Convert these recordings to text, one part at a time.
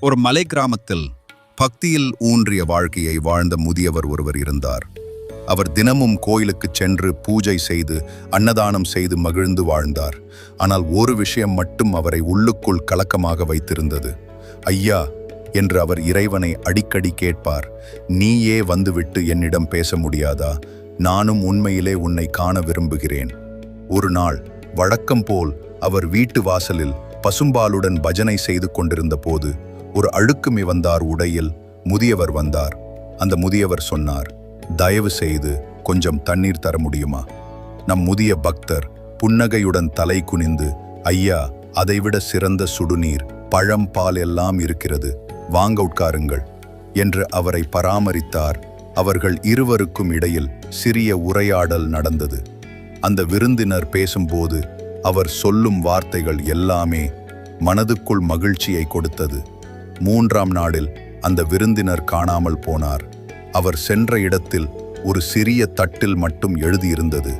ஒரு மலை கிராமத்தில் பக்தியில் ஊன்றிய வாழ்க்கையை வாழ்ந்த முதியவர் ஒருவர் இருந்தார். அவர் தினமும் கோயிலுக்குச் சென்று பூஜை செய்து அன்னதானம் செய்து மகிழ்ந்து வாழ்ந்தார். ஆனால் ஒரு விஷயம் மட்டும் அவரை உள்ளுக்குள் கலக்கமாக வைத்திருந்தது. ஐயா என்று அவர் இறைவனை அடிக்கடி கேட்பார் நீயே வந்துவிட்டு என்னிடம் பேச முடியாதா? நானும் உண்மையிலே உன்னை காண விரும்புகிறேன். ஒரு நாள் வழக்கம் போல் அவர் வீட்டு வாசலில் பசும்பாலுடன் பஜனை செய்து கொண்டிருந்த போது ஒரு அழுக்குமி வந்தார் உடையில் முதியவர் வந்தார். அந்த முதியவர் சொன்னார் தயவு செய்து கொஞ்சம் தண்ணீர் தர முடியுமா? நம் முதிய பக்தர் புன்னகையுடன் தலை குனிந்து ஐயா அதைவிட சிறந்த சுடுநீர் பழம் பால் எல்லாம் இருக்கிறது வாங்க உட்காருங்கள் என்று அவரை பராமரித்தார். அவர்கள் இருவருக்கும் இடையில் சிறிய உரையாடல் நடந்தது. அந்த விருந்தினர் பேசும்போது அவர் சொல்லும் வார்த்தைகள் எல்லாமே மனதுக்குள் மகிழ்ச்சியை கொடுத்தது. மூன்றாம் நாளில் அந்த விருந்தினர் காணாமல் போனார். அவர் சென்ற இடத்தில் ஒரு சிறிய தட்டில் மட்டும் எழுதியிருந்தது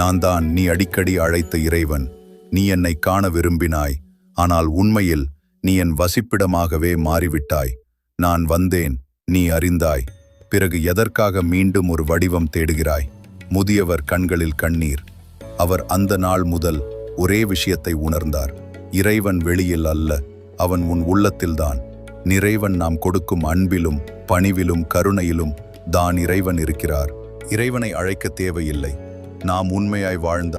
நான் தான் நீ அடிக்கடி அழைத்த இறைவன் நீ என்னை காண விரும்பினாய் ஆனால் உண்மையில் நீ என் வசிப்பிடமாகவே மாறிவிட்டாய். நான் வந்தேன் நீ அறிந்தாய் பிறகு எதற்காக மீண்டும் ஒரு வடிவம் தேடுகிறாய்? முதியவர் கண்களில் கண்ணீர். அவர் அந்த நாள் முதல் ஒரே விஷயத்தை உணர்ந்தார் இறைவன் வெளியில் அல்ல அவன் உன் உள்ளத்தில்தான். நிறைவன் நாம் கொடுக்கும் அன்பிலும் பணிவிலும் கருணையிலும் தான் இறைவன் இருக்கிறார். இறைவனை அழைக்க தேவையில்லை. நாம் உண்மையாய் வாழ்ந்த